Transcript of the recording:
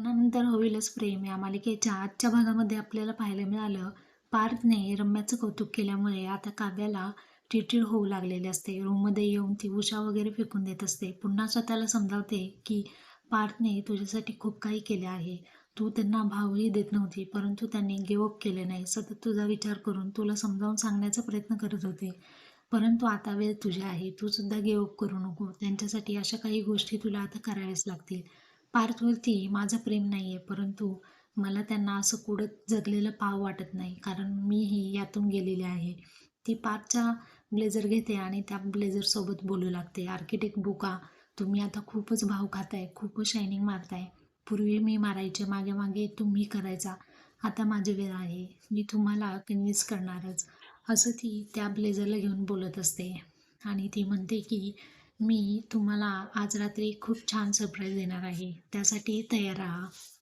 लग्नानंतर होईलच प्रेम. या मालिकेच्या आजच्या भागामध्ये आपल्याला पाहायला मिळालं पार्थने रम्याचं कौतुक केल्यामुळे आता काव्याला चिडचिड होऊ लागलेली असते. रूममध्ये येऊन ती उषा वगैरे फेकून देत असते. पुन्हा स्वतःला समजावते की पार्थने तुझ्यासाठी खूप काही केले आहे. तू त्यांना भावही देत नव्हती परंतु त्यांनी गिवअप केले नाही. सतत तुझा विचार करून तुला समजावून सांगण्याचा प्रयत्न करत होते. परंतु आता वेळ तुझी आहे. तू सुद्धा गिवअप करू नको. त्यांच्यासाठी अशा काही गोष्टी तुला आता कराव्याच लागतील. पार्थवरती माझं प्रेम नाही आहे परंतु मला त्यांना असं कुडत जगलेलं पाव वाटत नाही. कारण मीही यातून गेलेली आहे. ती पार्थचा ब्लेझर घेते आणि त्या ब्लेझरसोबत बोलू लागते. आर्किटेक्ट बुका तुम्ही आता खूपच भाव खाताय खूपच शायनिंग मारताय. पूर्वी मी मारायचे मागे मागे तुम्ही करायचा. आता माझी वेळ आहे. मी तुम्हाला कन्व्हिन्स करणारच. असं ती त्या ब्लेझरला घेऊन बोलत असते. आणि ती म्हणते की मी तुम्हाला आज रात्री खूप छान सरप्राईज देणार आहे. त्यासाठी तयार राहा.